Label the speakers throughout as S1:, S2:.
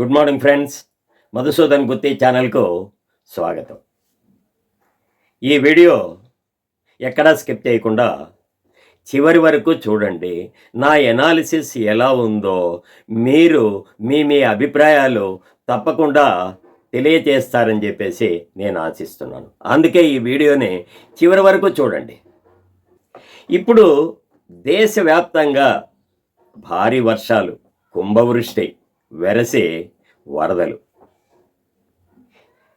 S1: Good morning friends. Madhusudan Gutti ఛానల్కు స్వాగతం. ఈ వీడియో ఎక్కడా స్కిప్ చేయకుండా చివరి వరకు చూడండి. నా ఎనాలిసిస్ ఎలా ఉందో మీరు మీ మీ అభిప్రాయాలు తప్పకుండా తెలియచేస్తారని చెప్పేసి నేను ఆశిస్తున్నాను. అందుకే ఈ వీడియోని చివరి వరకు చూడండి. ఇప్పుడు దేశవ్యాప్తంగా భారీ వర్షాలు కుంభవృష్టి వెరసే వరదలు.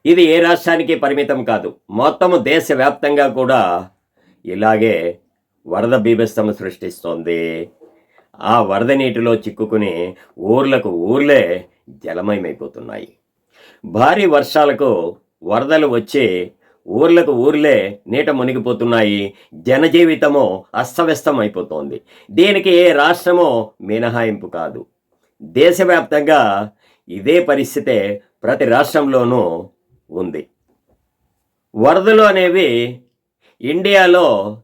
S1: ఇది ఏ రాష్ట్రానికి పరిమితం కాదు. మొత్తము దేశవ్యాప్తంగా కూడా ఇలాగే వరద బీభత్సం సృష్టిస్తోంది. ఆ వరద నీటిలో చిక్కుకుని ఊర్లకు ఊర్లే జలమయమైపోతున్నాయి. భారీ వర్షాలకు వరదలు వచ్చి ఊర్లకు ఊర్లే నీట మునిగిపోతున్నాయి. జనజీవితము అస్తవ్యస్తం అయిపోతోంది దీనికి ఏ రాష్ట్రమో మినహాయింపు కాదు. దేశవ్యాప్తంగా ఇదే పరిస్థితే ప్రతి రాష్ట్రంలోనూ ఉంది. వరదలు అనేవి ఇండియాలో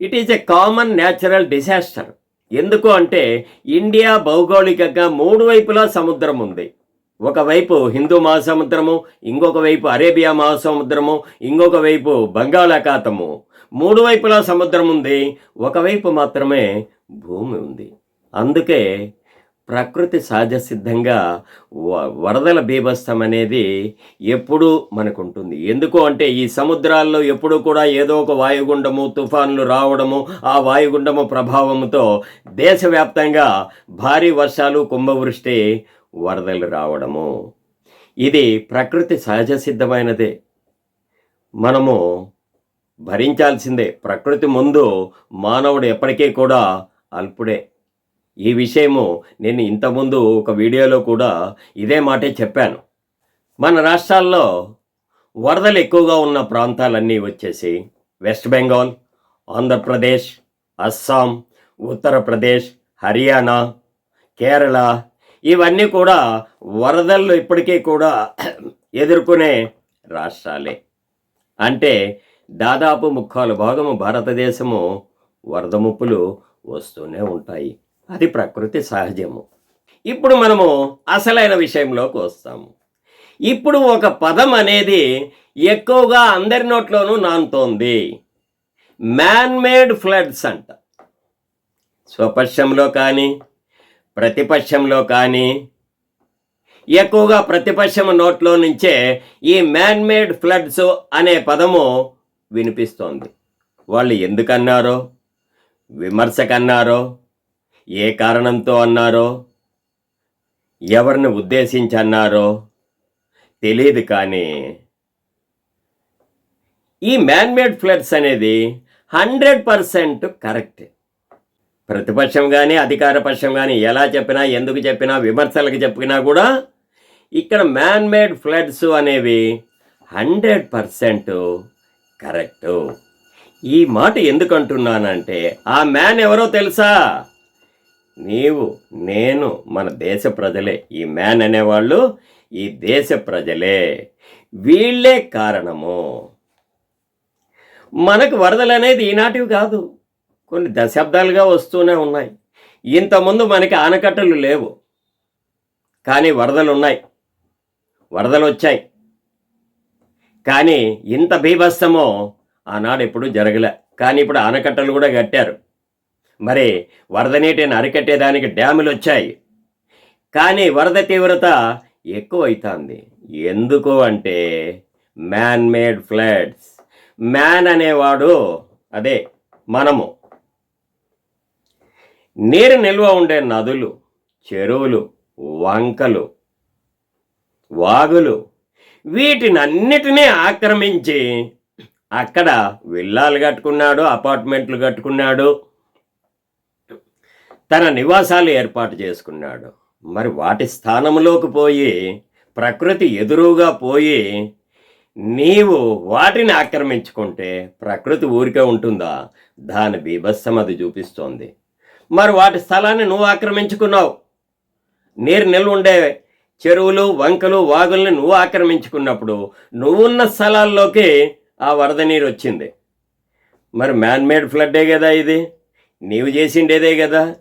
S1: it is a common natural disaster. ఎందుకు అంటే ఇండియా భౌగోళికంగా మూడు వైపులా సముద్రం ఉంది. ఒకవైపు హిందూ మహాసముద్రము ఇంకొక వైపు అరేబియా మహాసముద్రము ఇంకొక వైపు బంగాళాఖాతము. మూడు వైపులా సముద్రం ఉంది ఒకవైపు మాత్రమే భూమి ఉంది. అందుకే ప్రకృతి సహజ సిద్ధంగా వ- వరదల బీభత్సం అనేది ఎప్పుడూ మనకుంటుంది. ఎందుకు అంటే ఈ సముద్రాల్లో ఎప్పుడూ కూడా ఏదో ఒక వాయుగుండము తుఫాన్లు రావడము ఆ వాయుగుండము ప్రభావంతో దేశవ్యాప్తంగా భారీ వర్షాలు కుంభవృష్టి వరదలు రావడము. ఇది ప్రకృతి సహజ సిద్ధమైనదే. మనము భరించాల్సిందే ప్రకృతి ముందు మానవుడు ఎప్పటికీ కూడా అల్పుడే. ఈ విషయము నేను ఇంతకుముందు ఒక వీడియోలో కూడా ఇదే మాటే చెప్పాను. మన రాష్ట్రాల్లో వరదలు ఎక్కువగా ఉన్న ప్రాంతాలన్నీ వచ్చేసి వెస్ట్ బెంగాల్ ఆంధ్రప్రదేశ్ అస్సాం ఉత్తరప్రదేశ్ హర్యానా కేరళ ఇవన్నీ కూడా వరదల్లో ఇప్పటికీ కూడా ఎదుర్కొనే రాష్ట్రాలే. అంటే దాదాపు ముక్కాలు భాగము భారతదేశము వరద ముప్పులు వస్తూనే ఉంటాయి. అది ప్రకృతి సహజము. ఇప్పుడు మనము అసలైన విషయంలోకి వస్తాము. ఇప్పుడు ఒక పదం అనేది ఎక్కువగా అందరి నోట్లోనూ నానుతోంది. మ్యాన్ మేడ్ ఫ్లడ్స్ అంట. స్వపక్షంలో కానీ ప్రతిపక్షంలో కానీ ఎక్కువగా ప్రతిపక్షం నోట్లో నుంచే ఈ మ్యాన్ మేడ్ ఫ్లడ్స్ అనే పదము వినిపిస్తోంది. వాళ్ళు ఎందుకన్నారో విమర్శకన్నారో ఏ కారణంతో అన్నారో? ఎవరిని ఉద్దేశించి అన్నారో తెలియదు కానీ ఈ మ్యాన్మేడ్ ఫ్లడ్స్ అనేది హండ్రెడ్ పర్సెంట్ కరెక్ట్. ప్రతిపక్షం కానీ అధికార పక్షం కానీ ఎలా చెప్పినా ఎందుకు చెప్పినా విమర్శలకు చెప్పినా కూడా ఇక్కడ మ్యాన్మేడ్ ఫ్లడ్స్ అనేవి హండ్రెడ్ పర్సెంట్ కరెక్ట్. ఈ మాట ఎందుకంటున్నానంటే ఆ మ్యాన్ ఎవరో తెలుసా? నీవు నేను మన దేశ ప్రజలే. ఈ మ్యాన్ అనేవాళ్ళు ఈ దేశ ప్రజలే. వీళ్ళే కారణము. మనకు వరదలు అనేది ఈనాటివి కాదు. కొన్ని దశాబ్దాలుగా వస్తూనే ఉన్నాయి. ఇంతకుముందు మనకి ఆనకట్టలు లేవు. కానీ వరదలు ఉన్నాయి వరదలు వచ్చాయి కానీ ఇంత బీభత్సమో ఆనాడు ఎప్పుడు జరగలే. కానీ ఇప్పుడు ఆనకట్టలు కూడా కట్టారు. మరి వరద నీటిని అరికట్టేదానికి డ్యాములు వచ్చాయి కానీ వరద తీవ్రత ఎక్కువ ఎందుకు అంటే మ్యాన్ మేడ్ ఫ్లడ్స్ మ్యాన్ అనేవాడు అదే మనము. నీరు నిల్వ ఉండే నదులు చెరువులు వంకలు వాగులు వీటినన్నిటినీ ఆక్రమించి అక్కడ విల్లాలు కట్టుకున్నాడు అపార్ట్మెంట్లు కట్టుకున్నాడు తన నివాసాలు ఏర్పాటు చేసుకున్నాడు. మరి వాటి స్థానంలోకి పోయి ప్రకృతి ఎదురుగా పోయి నీవు వాటిని ఆక్రమించుకుంటే ప్రకృతి ఊరికే ఉంటుందా? దాని బీభత్సం అది చూపిస్తోంది. మరి వాటి స్థలాన్ని నువ్వు ఆక్రమించుకున్నావు. నీరు నిల్వ ఉండే చెరువులు వంకలు వాగుల్ని నువ్వు ఆక్రమించుకున్నప్పుడు నువ్వున్న స్థలాల్లోకి ఆ వరద నీరు వచ్చింది. మరి మ్యాన్మేడ్ ఫ్లడ్డే కదా ఇది? నీవు చేసిండేదే కదా?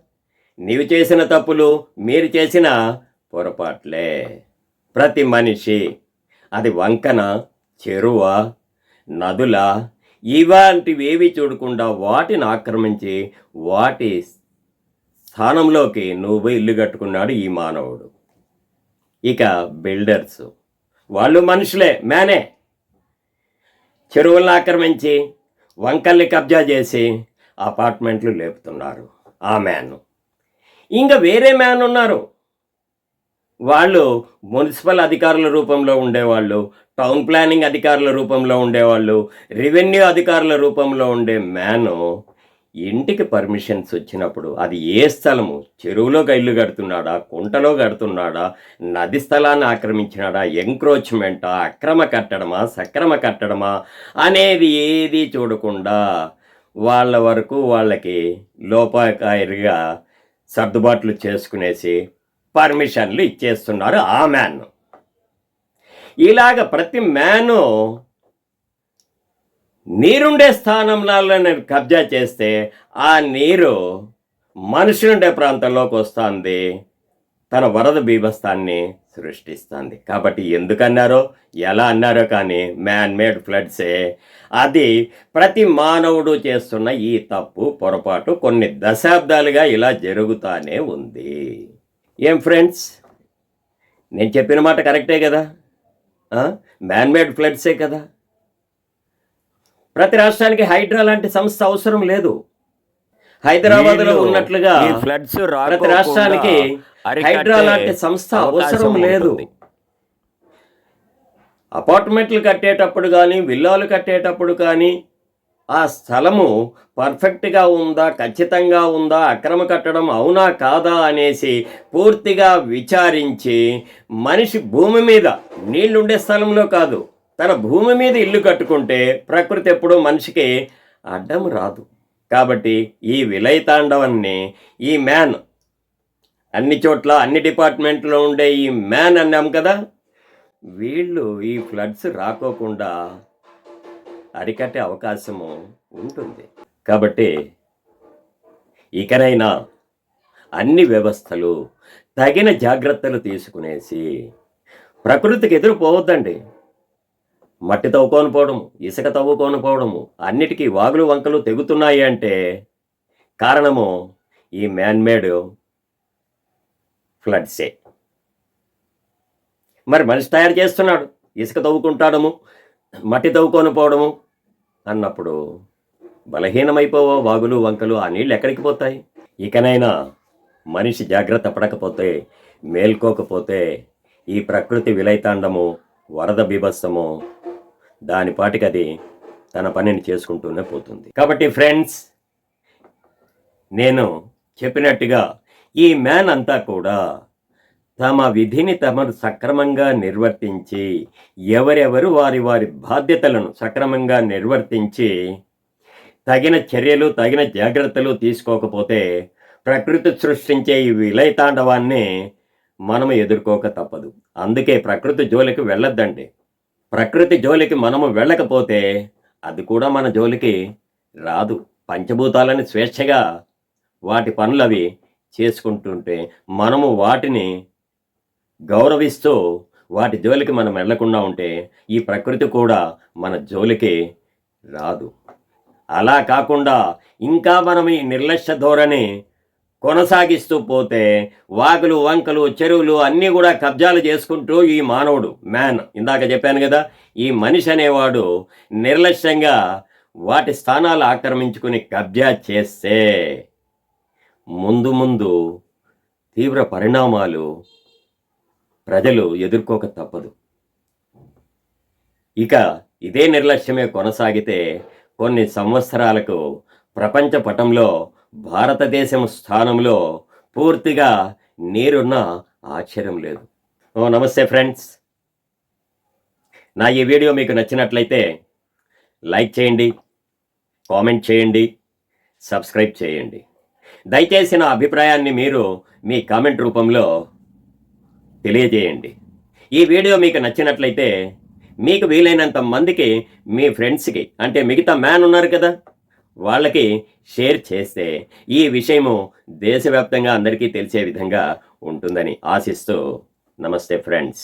S1: నీవు చేసిన తప్పులు మీరు చేసిన పొరపాట్లే. ప్రతి మనిషి అది వంకన చెరువ నదుల ఇలాంటివేవి చూడకుండా వాటిని ఆక్రమించి వాటి స్థానంలోకి నువ్వు ఇల్లు కట్టుకున్నాడు ఈ మానవుడు. ఇక బిల్డర్స్ వాళ్ళు మనుషులే మేనే చెరువులను ఆక్రమించి వంకల్ని కబ్జా చేసి అపార్ట్మెంట్లు లేపుతున్నారు. ఆ మ్యాన్ ఇంకా వేరే మ్యాన్ ఉన్నారు. వాళ్ళు మున్సిపల్ అధికారుల రూపంలో ఉండేవాళ్ళు టౌన్ ప్లానింగ్ అధికారుల రూపంలో ఉండేవాళ్ళు రెవెన్యూ అధికారుల రూపంలో ఉండే మ్యాను ఇంటికి పర్మిషన్స్ వచ్చినప్పుడు అది ఏ స్థలము? చెరువులో ఇల్లు కడుతున్నాడా? కుంటలో కడుతున్నాడా? నది స్థలాన్ని ఆక్రమించినాడా? ఎంక్రోచ్మెంటా? అక్రమ కట్టడమా? సక్రమ కట్టడమా? అనేది ఏది చూడకుండా వాళ్ళ వరకు వాళ్ళకి లోపాకారిగా సర్దుబాట్లు చేసుకునేసి పర్మిషన్లు ఇచ్చేస్తున్నారు ఆ మ్యాన్. ఇలాగ ప్రతి మ్యాను నీరుండే స్థానంలో కబ్జా చేస్తే ఆ నీరు మనుషులుండే ప్రాంతంలోకి వస్తుంది. తన వరద బీభస్తాన్ని సృష్టిస్తుంది. కాబట్టి ఎందుకన్నారో ఎలా అన్నారో కానీ మ్యాన్ మేడ్ ఫ్లడ్సే అది ప్రతి మానవుడు చేస్తున్న ఈ తప్పు పొరపాటు కొన్ని దశాబ్దాలుగా ఇలా జరుగుతానే ఉంది. ఏం ఫ్రెండ్స్ నేను చెప్పిన మాట కరెక్టే కదా? మ్యాన్ మేడ్ ఫ్లడ్సే కదా? ప్రతి రాష్ట్రానికి హైడ్రా లాంటి సంస్థ అవసరం లేదు. హైదరాబాద్లో
S2: వీళ్ళు
S1: ఉన్నట్లుగా
S2: ఫ్లడ్స్
S1: ప్రతి రాష్ట్రానికి హైడ్రా లాంటి సంస్థ అవసరం లేదు. అపార్ట్మెంట్లు కట్టేటప్పుడు కానీ విల్లాలు కట్టేటప్పుడు కానీ ఆ స్థలము పర్ఫెక్ట్గా ఉందా ఖచ్చితంగా ఉందా అక్రమ కట్టడం అవునా కాదా అనేసి పూర్తిగా విచారించి మనిషి భూమి మీద నీళ్ళుండే స్థలంలో కాదు తన భూమి మీద ఇల్లు కట్టుకుంటే ప్రకృతి ఎప్పుడూ మనిషికి అడ్డం రాదు. కాబట్టి ఈ విలయతాండవాన్ని ఈ మ్యాన్ అన్ని చోట్ల అన్ని డిపార్ట్మెంట్లో ఉండే ఈ మ్యాన్ అన్నాం కదా వీళ్ళు ఈ ఫ్లడ్స్ రాకోకుండా అరికట్టే అవకాశము ఉంటుంది. కాబట్టి ఇకనైనా అన్ని వ్యవస్థలు తగిన జాగ్రత్తలు తీసుకునేసి ప్రకృతికి ఎదురుపోవద్దండి. మట్టి తవ్వుకొని పోవడము ఇసుక తవ్వుకొని పోవడము అన్నిటికీ వాగులు వంకలు తెగుతున్నాయి అంటే కారణము ఈ మ్యాన్మేడ్ ఫ్లడ్సే మరి మనిషి తయారు చేస్తున్నాడు. ఇసుక తవ్వుకుంటాడము మట్టి తవ్వుకొని పోవడము అన్నప్పుడు బలహీనమైపోవో వాగులు వంకలు ఆ నీళ్ళు ఎక్కడికి పోతాయి? ఇకనైనా మనిషి జాగ్రత్త పడకపోతే మేల్కోకపోతే ఈ ప్రకృతి విలైతాండము వరద బీభత్సము దాని పాటికి అది తన పనిని చేసుకుంటూనే పోతుంది. కాబట్టి ఫ్రెండ్స్ నేను చెప్పినట్టుగా ఈ మ్యాన్ అంతా కూడా తమ విధిని తమరు సక్రమంగా నిర్వర్తించి ఎవరెవరు వారి వారి బాధ్యతలను సక్రమంగా నిర్వర్తించి తగిన చర్యలు తగిన జాగ్రత్తలు తీసుకోకపోతే ప్రకృతి సృష్టించే ఈ విలయతాండవాన్ని మనము ఎదుర్కోక తప్పదు. అందుకే ప్రకృతి జోలికి వెళ్ళొద్దండి. ప్రకృతి జోలికి మనము వెళ్ళకపోతే అది కూడా మన జోలికి రాదు. పంచభూతాలని స్వేచ్ఛగా వాటి పనులవి చేసుకుంటుంటే మనము వాటిని గౌరవిస్తూ వాటి జోలికి మనం వెళ్ళకుండా ఉంటే ఈ ప్రకృతి కూడా మన జోలికి రాదు. అలా కాకుండా ఇంకా మనం ఈ నిర్లక్ష్య ధోరణి కొనసాగిస్తూ పోతే వాగులు వంకలు చెరువులు అన్నీ కూడా కబ్జాలు చేసుకుంటూ ఈ మానవుడు మ్యాన్ ఇందాక చెప్పాను కదా ఈ మనిషి అనేవాడు నిర్లక్ష్యంగా వాటి స్థానాలు ఆక్రమించుకుని కబ్జా చేస్తే ముందు ముందు తీవ్ర పరిణామాలు ప్రజలు ఎదుర్కోక తప్పదు. ఇక ఇదే నిర్లక్ష్యమే కొనసాగితే కొన్ని సంవత్సరాలకు ప్రపంచ పటంలో భారతదేశం స్థానంలో పూర్తిగా నీరున్న ఆశ్చర్యం లేదు. ఓ నమస్తే ఫ్రెండ్స్. నా ఈ వీడియో మీకు నచ్చినట్లయితే లైక్ చేయండి కామెంట్ చేయండి సబ్స్క్రైబ్ చేయండి. దయచేసి నా అభిప్రాయాన్ని మీరు మీ కామెంట్ రూపంలో తెలియజేయండి. ఈ వీడియో మీకు నచ్చినట్లయితే మీకు వీలైనంత మందికి మీ ఫ్రెండ్స్కి అంటే మిగతా మ్యాన్ ఉన్నారు కదా వాళ్ళకి షేర్ చేస్తే ఈ విషయము దేశవ్యాప్తంగా అందరికీ తెలిసే విధంగా ఉంటుందని ఆశిస్తూ నమస్తే ఫ్రెండ్స్.